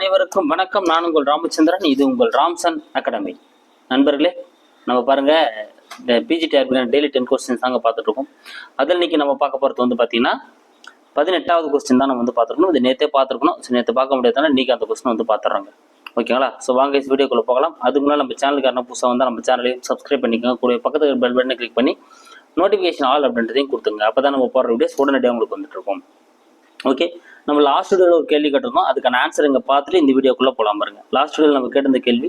அனைவருக்கும் வணக்கம். நான் உங்கள் ராமச்சந்திரன். இது உங்கள் ராம்சன் அகாடமி. நண்பர்களே நம்ம பாருங்க இந்த பிஜிடி டெய்லி டென் கொஸ்டின்ஸ் தாங்க பார்த்துட்டு இருக்கோம் அதில் இன்னைக்கு நம்ம பார்க்க போகிறது வந்து பார்த்தீங்கன்னா பதினெட்டாவது கொஸ்டின் தான் நம்ம வந்து பார்த்துருக்கணும். இது நேற்றே பார்த்துருக்கணும். ஸோ நேற்று பார்க்க முடியாதுனால இன்னைக்கு அந்த கொஸ்டின் வந்து பார்த்துறாங்க ஓகேங்களா? ஸோ வாங்க வீடியோக்குள்ள போகலாம். அதுக்கு முன்னாடி நம்ம சேனலுக்கு யாரும் புதுசாக வந்தால் நம்ம சேனலையும் சப்ஸ்கிரைப் பண்ணிக்கோங்க. கூட பக்கத்தில் பெல் பட்டனை கிளிக் பண்ணி நோட்டிஃபிகேஷன் ஆல் அப்படின்றதையும் கொடுத்துங்க அப்போ தான் நம்ம போடுற வீடியோஸ் உடனடியாக உங்களுக்கு வந்துட்டு இருக்கோம் ஓகே? நம்ம லாஸ்ட் வீடியோவில் ஒரு கேள்வி கேட்டிருந்தோம். அதுக்கான ஆன்சர் இங்கே பார்த்துட்டு இந்த வீடியோக்குள்ளே போகலாம் பாருங்க. லாஸ்ட் வீடியோவில் நம்ம கேட்டிருந்த கேள்வி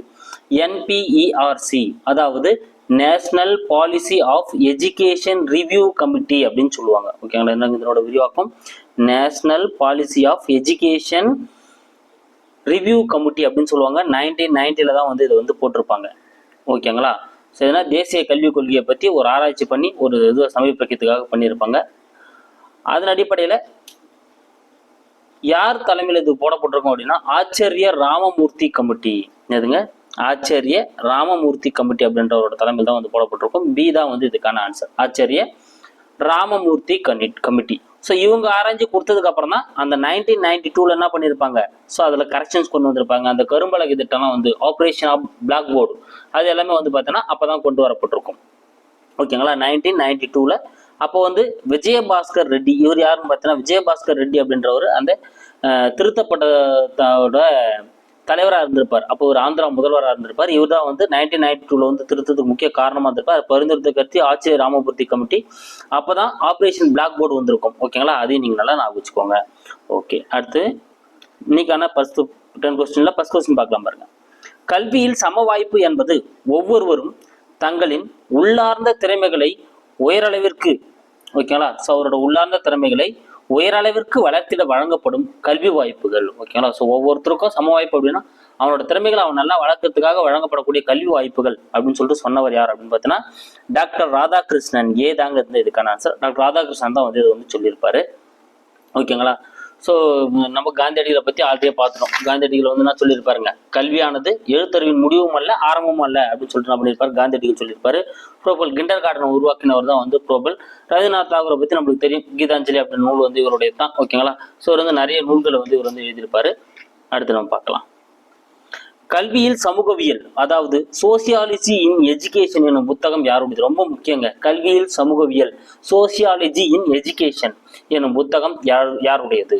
என்பிஇஆர்சி அதாவது national policy of education review committee அப்படின்னு சொல்லுவாங்க. ஓகேங்களா என்ன இதனோட விரிவாக்கம்? National policy of education review committee அப்படின்னு சொல்லுவாங்க. நைன்டீன் நைன்ட்டியில் தான் வந்து இதை வந்து போட்டிருப்பாங்க. ஓகேங்களா ஸோ இதனால் தேசிய கல்விக் கொள்கையை பற்றி ஒரு ஆராய்ச்சி பண்ணி ஒரு இது சமீபக்கியத்துக்காக பண்ணியிருப்பாங்க. அதன் அடிப்படையில் யார் தலைமையில் இது போடப்பட்டிருக்கும் அப்படின்னா ஆச்சரிய ராமமூர்த்தி கமிட்டி. எதுங்க ஆச்சரிய ராமமூர்த்தி கமிட்டி அப்படின்றவரோட தலைமையில் தான் வந்து போடப்பட்டிருக்கும். பி தான் வந்து இதுக்கான ஆன்சர் ஆச்சரிய ராமமூர்த்தி கனி கமிட்டி. ஸோ இவங்க ஆராய்ச்சி கொடுத்ததுக்கு அப்புறம் தான் அந்த நைன்டீன் நைன்டி டூவில் என்ன பண்ணியிருப்பாங்க? ஸோ அதில் கரெக்ஷன்ஸ் கொண்டு வந்திருப்பாங்க. அந்த கரும்பலகை திட்டம்லாம் வந்து ஆப்ரேஷன் ஆஃப் பிளாக் போர்டு அது எல்லாமே வந்து பார்த்தோன்னா அப்போ தான் கொண்டு வரப்பட்டிருக்கும். ஓகேங்களா நைன்டீன் நைன்டி டூவில் அப்போ வந்து விஜயபாஸ்கர் ரெட்டி இவர் யாருன்னு பார்த்தீங்கன்னா விஜயபாஸ்கர் ரெட்டி அப்படின்றவர் அந்த திருத்தப்பட்டதோட தலைவராக இருந்திருப்பார். அப்போ ஒரு ஆந்திரா முதல்வராக இருந்திருப்பார். இவர் தான் வந்து நைன்டீன் நைன்டி டூவில் வந்து திருத்தத்துக்கு முக்கிய காரணமாக இருந்திருப்பார். பரிந்துரைத்த கருத்தி ஆட்சியர் ராமபூர்த்தி கமிட்டி. அப்போ தான் ஆப்ரேஷன் பிளாக் போர்டு வந்திருக்கும் ஓகேங்களா அதையும் நீங்கள் நல்லா நான் வச்சுக்கோங்க. ஓகே அடுத்து இன்னைக்கான ஃபர்ஸ்ட் டென் கொஸ்டினில் ஃபர்ஸ்ட் கொஸ்டின் பார்க்கலாம் பாருங்க. கல்வியில் சம வாய்ப்பு என்பது ஒவ்வொருவரும் தங்களின் உள்ளார்ந்த திறமைகளை உயரளவிற்கு ஓகேங்களா ஸோ அவரோட உள்ளார்ந்த திறமைகளை உயரளவிற்கு வளர்த்திட வழங்கப்படும் கல்வி வாய்ப்புகள். ஓகேங்களா ஸோ ஒவ்வொருத்தருக்கும் சம வாய்ப்பு அப்படின்னா அவனோட திறமைகளை அவன் நல்லா வளர்க்கறதுக்காக வழங்கப்படக்கூடிய கல்வி வாய்ப்புகள் அப்படின்னு சொல்லிட்டு சொன்னவர் யார் அப்படின்னு பார்த்தீங்கன்னா டாக்டர் ராதாகிருஷ்ணன். ஏ தாங்க இதுக்கான ஆன்சர் டாக்டர் ராதாகிருஷ்ணன் தான் வந்து இது வந்து சொல்லியிருப்பாரு. ஓகேங்களா ஸோ நம்ம காந்தியடிகளை பற்றி ஆல்ரெடியே பார்த்துட்டோம். காந்தியடிகள் வந்து என்ன சொல்லியிருப்பாருங்க? கல்வியானது எழுத்தறிவின் முடிவும் அல்ல ஆரம்பமும் அல்ல அப்படின்னு சொல்லிட்டு நான் பண்ணியிருப்பார்? காந்தியடிகள் சொல்லியிருப்பாரு. ப்ரோபல் கிண்டர் கார்டனை உருவாக்கினவர் தான் வந்து ப்ரோபல் ரவீந்திரநாத் தாகூரை பற்றி நம்மளுக்கு தெரியும். கீதாஞ்சலி அப்படின்ற நூல் வந்து இவருடைய தான் ஓகேங்களா ஸோ இவர் வந்து நிறைய நூல்களை வந்து இவர் வந்து எழுதியிருப்பாரு. அடுத்து நம்ம பார்க்கலாம். கல்வியில் சமூகவியல் அதாவது சோசியாலஜி இன் எஜுகேஷன் எனும் புத்தகம் யாருடையது? ரொம்ப முக்கியங்க. கல்வியில் சமூகவியல் சோசியாலஜி இன் எஜுகேஷன் எனும் புத்தகம் யார் யாருடையது?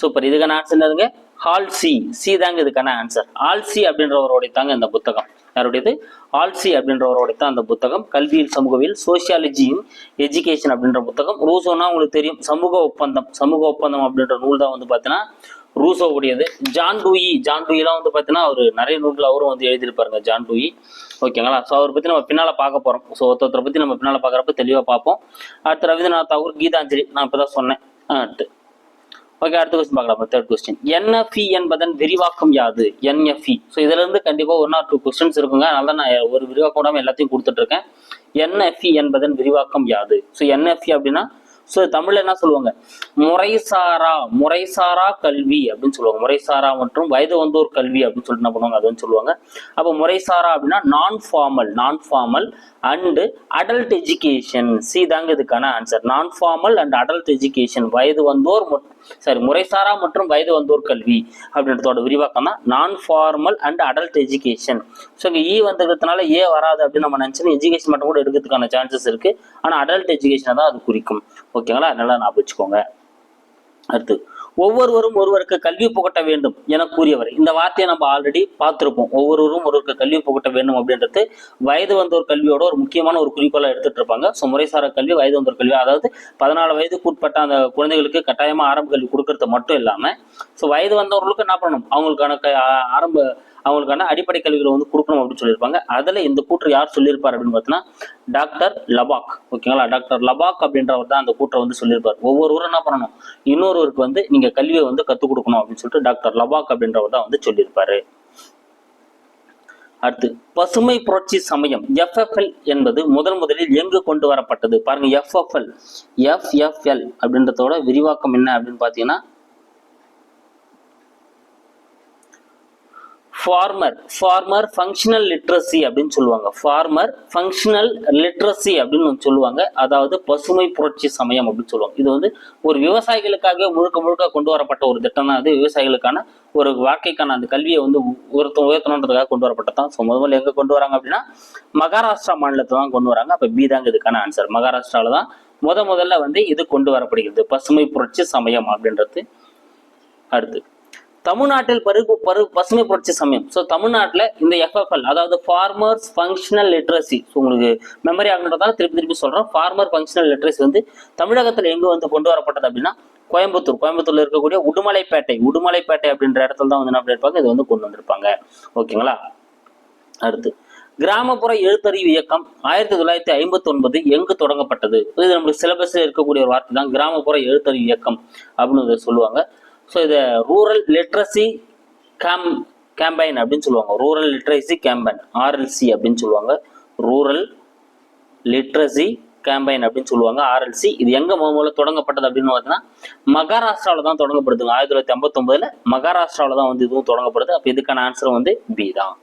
சூப்பர் இதுக்கான ஆன்சர் என்னதுங்க ஹால் சி தாங்க இதுக்கான ஆன்சர் ஆல்சி அப்படின்றவருடைய தாங்க இந்த புத்தகம். யாருடையது? ஆல்சி அப்படின்றவரோட தான் அந்த புத்தகம். கல்வியில் சமூகவியல் சோசியாலஜியின் எஜுகேஷன் அப்படின்ற புத்தகம். ரூசோனா உங்களுக்கு தெரியும். சமூக ஒப்பந்தம். சமூக ஒப்பந்தம் அப்படின்ற நூல் தான் வந்து பார்த்தீங்கன்னா ரூசோ உடையது ஜான் டூயி ஜான் டூயிலாம் வந்து பார்த்தீங்கன்னா அவர் நிறைய நூல்கள் அவரும் வந்து எழுதியிருப்பாருங்க ஜான் டூயி ஓகேங்களா ஸோ அவரை பற்றி நம்ம பின்னால் பார்க்க போகிறோம் ஸோ ஒருத்தரை பற்றி நம்ம பின்னால் பார்க்குறப்ப தெளிவாக பார்ப்போம். அடுத்து ரவீந்திரநாத் தாகூர் கீதாஞ்சலி. நான் இப்போ தான் சொன்னேன் அடுத்து ஓகே அடுத்த கொஸ்டின் பார்க்கலாம். தேர்ட் கொஸ்டின் என்எஃப்இ என்பதன் விரிவாக்கம் யாது? என்எஃப்இ ஸோ இதுல இருந்து கண்டிப்பா ஒன் ஆர் டூ கொஸ்டின்ஸ் இருக்குங்க. அதனால நான் ஒரு விரிவாக்கம் விடாம எல்லாத்தையும் கொடுத்துட்டு இருக்கேன் என்எஃப்இ என்பதன் விரிவாக்கம் யாது? ஸோ என்எஃப்இ அப்படின்னா ஸோ தமிழ்ல என்ன சொல்லுவாங்க? முறைசாரா முறைசாரா கல்வி அப்படின்னு சொல்லுவாங்க. முறைசாரா மற்றும் வயது வந்தோர் கல்வி அப்படின்னு சொல்லிட்டு என்ன பண்ணுவாங்க? அதுன்னு சொல்லுவாங்க. அப்போ முறைசாரா அப்படின்னா non formal non formal and adult education C தாங்க இதுக்கான ஆன்சர் நான் ஃபார்மல் அண்ட் அடல்ட் எஜுகேஷன் வயது வந்தோர் சாரி முறைசாரா மற்றும் வயது வந்தோர் கல்வி அப்படின்றதோட விரிவாக்கம் தான் non formal and adult education so இங்கே இ வந்ததுனால ஏ வராது அப்படின்னு நம்ம நினச்சினா எஜுகேஷன் மட்டும் கூட எடுக்கிறதுக்கான சான்சஸ் இருக்குது ஆனால் அடல்ட் எஜுகேஷனை தான் அது குறிக்கும். ஓகேங்களா அதனால நான் வச்சுக்கோங்க. அடுத்து ஒவ்வொருவரும் ஒருவருக்கு கல்வி புகட்ட வேண்டும் என கூறியவர். இந்த வார்த்தையை நம்ம ஆல்ரெடி பார்த்துருப்போம். ஒவ்வொருவரும் ஒருவருக்கு கல்வி புகட்ட வேண்டும் அப்படின்றது வயது வந்தோர் கல்வியோட ஒரு முக்கியமான ஒரு குறிக்கோளாக எடுத்துட்டு இருப்பாங்க ஸோ முறைசார கல்வி வயது வந்தோர் கல்வி அதாவது பதினாலு வயதுக்கு உட்பட்ட அந்த குழந்தைகளுக்கு கட்டாயமாக ஆரம்ப கல்வி கொடுக்கறது மட்டும் இல்லாமல் ஸோ வயது வந்தவர்களுக்கு என்ன பண்ணணும்? அவங்களுக்கான க- ஆரம்ப அவங்களுக்கான அடிப்படை கல்விகளை வந்து கொடுக்கணும் அப்படின்னு சொல்லியிருப்பாங்க. அதில் இந்த கூற்று யார் சொல்லியிருப்பார் அப்படின்னு பார்த்தீங்கன்னா டாக்டர் லபாக். ஓகேங்களா? டாக்டர் லபாக் அப்படின்றவர் தான் அந்த கூற்றை வந்து சொல்லியிருப்பார். ஒவ்வொருவரும் என்ன பண்ணணும்? இன்னொருவருக்கு வந்து நீங்கள் கல்வியை வந்து கற்றுக் கொடுக்கணும் அப்படின்னு சொல்லிட்டு டாக்டர் லபாக் அப்படின்றவர் தான் வந்து சொல்லியிருப்பாரு. அடுத்து பசுமை புரட்சி சமயம் எஃப்எஃப்எல் என்பது முதன் முதலில் எங்கு கொண்டு வரப்பட்டது? பாருங்க எஃப்எஃப்எல் எஃப்எஃப்எல் அப்படின்றதோட விரிவாக்கம் என்ன அப்படின்னு பார்த்தீங்கன்னா ஃபார்மர் ஃபார்மர் ஃபங்க்ஷனல் லிட்ரஸி அப்படின்னு சொல்லுவாங்க. ஃபார்மர் ஃபங்க்ஷனல் லிட்ரஸி அப்படின்னு ஒன்று சொல்லுவாங்க. அதாவது பசுமை புரட்சி சமயம் அப்படின்னு சொல்லுவாங்க. இது வந்து ஒரு விவசாயிகளுக்காக முழுக்க முழுக்க கொண்டு வரப்பட்ட ஒரு திட்டம் தான் அது விவசாயிகளுக்கான ஒரு வாழ்க்கைக்கான அந்த கல்வியை வந்து உயர்த்த உயர்த்தணுன்றதுக்காக கொண்டு வரப்பட்டதான் ஸோ முதல்ல எங்கே கொண்டு வராங்க அப்படின்னா மகாராஷ்டிரா மாநிலத்தை தான் கொண்டு வராங்க. அப்போ பி தாங்க இதுக்கான ஆன்சர் மகாராஷ்டிராவில் தான் முத முதல்ல வந்து இது கொண்டு வரப்படுகிறது. பசுமை புரட்சி சமயம் அப்படின்றது அடுத்து. தமிழ்நாட்டில் பருகு பரு பசுமை புரட்சி சமயம். ஸோ தமிழ்நாட்டில் இந்த எஃப்எஃப்எல் அதாவது ஃபார்மர்ஸ் ஃபங்க்ஷனல் லிட்ரஸி ஸோ உங்களுக்கு மெமரி ஆகுன்றதால திருப்பி திருப்பி சொல்கிறோம் ஃபார்மர் ஃபங்க்ஷனல் லிட்ரஸி வந்து தமிழகத்தில் எங்கே வந்து கொண்டு வரப்பட்டது அப்படின்னா கோயம்புத்தூர். கோயம்புத்தூர்ல இருக்கக்கூடிய உடுமலைப்பேட்டை. உடுமலைப்பேட்டை அப்படின்ற இடத்துல தான் வந்து என்ன இருப்பாங்க இது வந்து கொண்டு வந்திருப்பாங்க. ஓகேங்களா? அடுத்து கிராமப்புற எழுத்தறிவு இயக்கம் ஆயிரத்தி தொள்ளாயிரத்தி ஐம்பத்தி ஒன்பது எங்கு தொடங்கப்பட்டது? இது நம்மளுக்கு சிலபஸ்ல இருக்கக்கூடிய ஒரு வார்த்தை தான் கிராமப்புற எழுத்தறிவு இயக்கம் அப்படின்னு சொல்லுவாங்க. ஸோ இதை ரூரல் லிட்ரஸி கேம் கேம்பைன் அப்படின்னு சொல்லுவாங்க. ரூரல் லிட்ரஸி கேம்பைன் ஆர்எல்சி அப்படின்னு சொல்லுவாங்க. ரூரல் லிட்ரஸி கேம்பைன் அப்படின்னு சொல்லுவாங்க ஆர்எல்சி இது எங்க முதல்ல தொடங்கப்பட்டது அப்படின்னு பார்த்தீங்கன்னா மகாராஷ்டிராவில் தான் தொடங்கப்படுது. ஆயிரத்தி தொள்ளாயிரத்தி ஐம்பத்தொன்பதுல மகாராஷ்டிராவில் தான் வந்து இதுவும் தொடங்கப்படுது. அப்போ இதுக்கான ஆன்சர் வந்து பி தான்.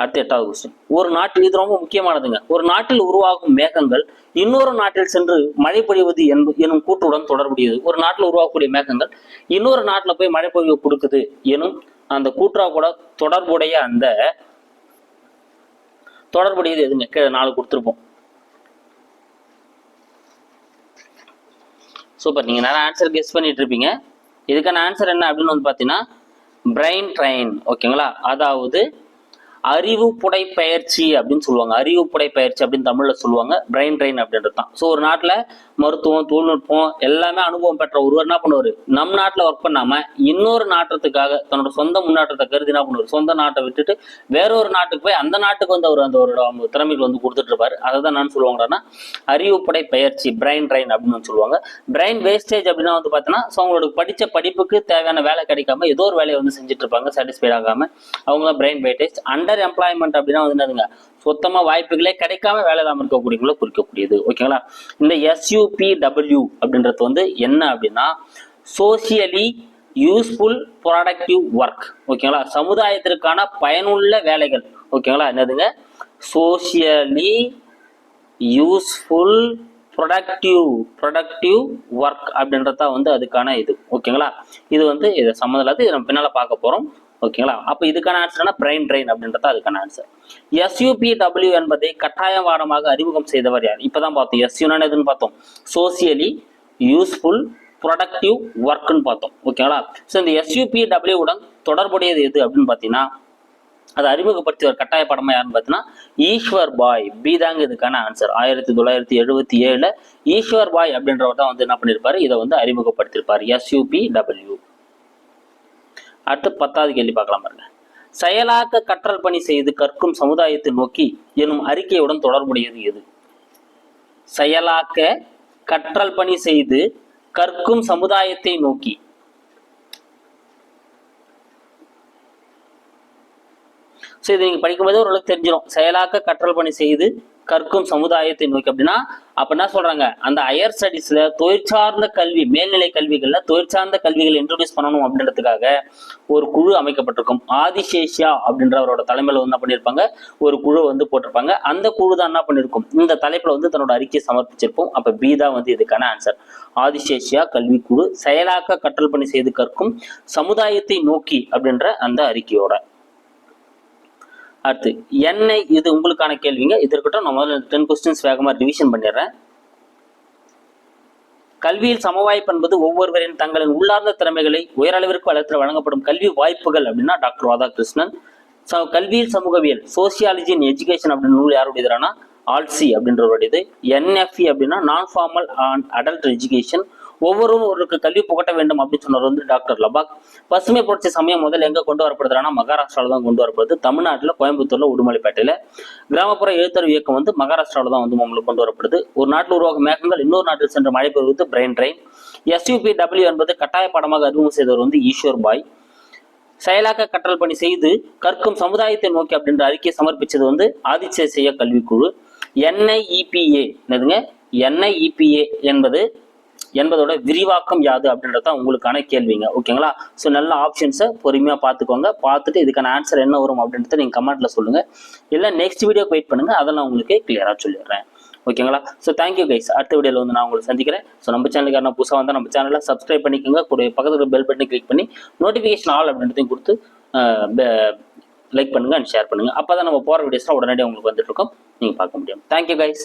அடுத்து எட்டாவது கொஸ்டின் ஒரு நாட்டில் இது ரொம்ப முக்கியமானதுங்க. ஒரு நாட்டில் உருவாகும் மேகங்கள் இன்னொரு நாட்டில் சென்று மழை பொழிவது எனும் கூற்றுடன் தொடர்புடையது. ஒரு நாட்டில் உருவாகக்கூடிய மேகங்கள் இன்னொரு நாட்டில் போய் மழை பொழிவு கொடுக்குது எனும் அந்த கூற்றா கூட தொடர்புடைய அந்த தொடர்புடையது எதுங்க? கீழே நாலு கொடுத்துருப்போம். சூப்பர். நீங்க நிறைய ஆன்சர் கெஸ் பண்ணிட்டு இருப்பீங்க. இதுக்கான ஆன்சர் என்ன அப்படின்னு வந்து பார்த்தீங்கன்னா பிரெயின் ட்ரெயின் ஓகேங்களா அதாவது அறிவு புடை பயிற்சி அப்படின்னு சொல்லுவாங்க. அறிவு புடை பயிற்சி அப்படின்னு தமிழ்ல சொல்லுவாங்க. பிரெயின் ட்ரெயின் அப்படின்றது தான். ஸோ ஒரு நாட்டில் மருத்துவம் தொழில்நுட்பம் எல்லாமே அனுபவம் பெற்ற ஒருவர் என்ன பண்ணுவார்? நம் நாட்டில் ஒர்க் பண்ணாம இன்னொரு நாட்டத்துக்காக தன்னோட சொந்த முன்னேற்றத்தை கருதி என்ன பண்ணுவார்? சொந்த நாட்டை விட்டுட்டு வேற ஒரு நாட்டுக்கு போய் அந்த நாட்டுக்கு வந்து அவர் அந்த ஒரு அவங்க திறமைகள் வந்து கொடுத்துட்டு இருப்பாரு. அதை தான் நான் சொல்லுவாங்கன்னா அறிவுப்படை பயிற்சி பிரெயின் ட்ரெயின் அப்படின்னு சொல்லுவாங்க. பிரெயின் வேஸ்டேஜ் அப்படின்னா வந்து பார்த்தீங்கன்னா ஸோ அவங்களோட படித்த படிப்புக்கு தேவையான வேலை கிடைக்காம ஏதோ ஒரு வேலையை வந்து செஞ்சுட்டு இருப்பாங்க சாட்டிஸ்ஃபைட் ஆகாம. அவங்க brain wastage and underemployment அப்படின்னா வந்து என்னதுங்க சுத்தமாக வாய்ப்புகளே கிடைக்காம வேலை இல்லாமல் இருக்கக்கூடியவங்களை குறிக்கக்கூடியது. ஓகேங்களா? இந்த எஸ்யூபி டபிள்யூ அப்படின்றது வந்து என்ன அப்படின்னா சோசியலி யூஸ்ஃபுல் ப்ராடக்டிவ் ஒர்க் ஓகேங்களா? சமுதாயத்திற்கான பயனுள்ள வேலைகள். ஓகேங்களா? என்னதுங்க? Socially useful productive productive work அப்படின்றது தான் வந்து அதுக்கான இது. ஓகேங்களா? இது வந்து இதை சம்மந்தம் இல்லாத நம்ம பின்னால் பார்க்க போகிறோம் ஓகேங்களா? அப்போ இதுக்கான ஆன்சர்னா பிரெயின் ட்ரெயின் அப்படின்றது அதுக்கான ஆன்சர் எஸ்யூபி டபிள்யூ என்பதை கட்டாய வாரமாக அறிமுகம் செய்தவர் யார்? இப்போதான் பார்த்தோம். எஸ்யூனா எதுன்னு பார்த்தோம்? சோசியலி யூஸ்ஃபுல் ப்ரொடக்டிவ் ஒர்க்குன்னு பார்த்தோம். ஓகேங்களா? ஸோ இந்த எஸ்யூபி உடன் தொடர்புடையது எது அப்படின்னு பார்த்தீங்கன்னா அதை அறிமுகப்படுத்தியவர் கட்டாய படமா யாருன்னு பார்த்தீங்கன்னா ஈஸ்வர் பாய். பி தாங்க இதுக்கான ஆன்சர் ஆயிரத்தி தொள்ளாயிரத்தி எழுபத்தி ஏழுல ஈஸ்வர் பாய் அப்படின்றவர் தான் வந்து என்ன பண்ணியிருப்பாரு இதை வந்து அறிமுகப்படுத்தியிருப்பார் எஸ்யூபி டபிள்யூ அடுத்து பத்தாவது கேள்வி பார்க்கலாம் பாருங்க. செயலாக்க கற்றல் பணி செய்து கற்கும் சமுதாயத்தை நோக்கி எனும் அறிக்கையுடன் தொடர்புடையது எது? செயலாக்க கற்றல் பணி செய்து கற்கும் சமுதாயத்தை நோக்கி. ஸோ இது நீங்கள் படிக்கும்போது ஓரளவுக்கு தெரிஞ்சிடும் செயலாக்க கற்றல் பணி செய்து கற்கும் சமுதாயத்தை நோக்கி அப்படின்னா அப்ப என்ன சொல்றாங்க? அந்த ஹையர் ஸ்டடிஸ்ல தொழிற்சார்ந்த கல்வி மேல்நிலை கல்விகள்ல தொழிற்சார்ந்த கல்விகள் இன்ட்ரோடியூஸ் பண்ணணும் அப்படின்றதுக்காக ஒரு குழு அமைக்கப்பட்டிருக்கும். ஆதிசேஷியா அப்படின்றவரோட தலைமையில வந்து என்ன பண்ணியிருப்பாங்க? ஒரு குழு வந்து போட்டிருப்பாங்க. அந்த குழு தான் என்ன பண்ணிருக்கும் இந்த தலைப்புல வந்து தன்னோட அறிக்கையை சமர்ப்பிச்சிருப்போம். அப்ப பி தான் வந்து இதுக்கான ஆன்சர் ஆதிசேஷியா கல்வி குழு செயலாக்க கற்றல் பணி செய்து கற்கும் சமுதாயத்தை நோக்கி அப்படின்ற அந்த அறிக்கையோட. அடுத்து என்னை இது உங்களுக்கான கேள்விங்க. இது இருக்கட்டும் நான் முதல்ல டென் கொஸ்டின்ஸ் வேகமாக ரிவிஷன் பண்ணிடுறேன். கல்வியில் சமவாய்ப்பு என்பது ஒவ்வொருவரின் தங்களின் உள்ளார்ந்த திறமைகளை உயரளவிற்கு வளர்த்து வழங்கப்படும் கல்வி வாய்ப்புகள் அப்படின்னா டாக்டர் ராதாகிருஷ்ணன். ஸோ கல்வியில் சமூகவியல் சோசியாலஜி இன் எஜுகேஷன் அப்படின்னு நூல் யாருடையதுனா ஆல்சி அப்படின்றவருடையது. என்எஃப்இ அப்படின்னா நான் ஃபார்மல் அண்ட் அடல்ட் எஜுகேஷன் ஒவ்வொருவரும் ஒருக்கு கல்வி புகட்ட வேண்டும் அப்படின்னு சொன்னவர் வந்து டாக்டர் லபாக். பசுமை புரட்சி சமயம் முதல்ல எங்க கொண்டு வரப்படுதுன்னா மகாராஷ்டிராவில் தான் கொண்டு வரப்படுது. தமிழ்நாட்டில் கோயம்புத்தூர்ல உடுமலைப்பேட்டையில. கிராமப்புற எழுத்தறிவு இயக்கம் வந்து மகாராஷ்டிராவில் தான் வந்து நம்மளுக்கு கொண்டு வரப்படுது. ஒரு நாட்டில் உருவாகும் மேகங்கள் இன்னொரு நாட்டில் சென்ற மழை பெறுவது பிரெயின் ட்ரெயின் எஸ்யூபி டபிள்யூ என்பது கட்டாய படமாக அறிமுகம் செய்தவர் வந்து ஈஸ்வர் பாய். செயலாக்க கற்றல் பணி செய்து கற்கும் சமுதாயத்தை நோக்கி அப்படின்ற அறிக்கையை சமர்ப்பிச்சது வந்து ஆதிச்சேசிய கல்விக்குழு. என்ஐஇபிஏ என்னதுங்க? என்ஐஇபிஏ என்பது என்பதோட விரிவாக்கம் யாது அப்படின்றது தான் உங்களுக்கான கேள்விங்க. ஓகேங்களா? ஸோ நல்ல ஆப்ஷன்ஸை பொறுமையாக பார்த்துக்கோங்க. பார்த்துட்டு இதுக்கான ஆன்சர் என்ன வரும் அப்படின்றத நீங்கள் கமெண்ட்டில் சொல்லுங்கள் இல்லை நெக்ஸ்ட் வீடியோக்கு வெயிட் பண்ணுங்கள் அதை நான் உங்களுக்கு கிளியராக சொல்லிடுறேன். ஓகேங்களா? ஸோ தேங்க்யூ கைஸ் அடுத்த வீடியோவில் வந்து நான் உங்களை சந்திக்கிறேன். ஸோ நம்ம சேனலுக்கு நான் புதுசாக வந்தால் நம்ம சேனலில் சப்ஸ்கிரைப் பண்ணிக்கோங்க. கூட பக்கத்தில் பெல் பட்டனை கிளிக் பண்ணி நோட்டிஃபிகேஷன் ஆல் அப்படின்றதையும் கொடுத்து லைக் பண்ணுங்கள் அண்ட் ஷேர் பண்ணுங்கள் அப்போ தான் நம்ம போகிற வீடியோஸ்லாம் உடனடியாக உங்களுக்கு வந்துட்டு இருக்கோம். நீங்கள் பார்க்க முடியும். Thank you guys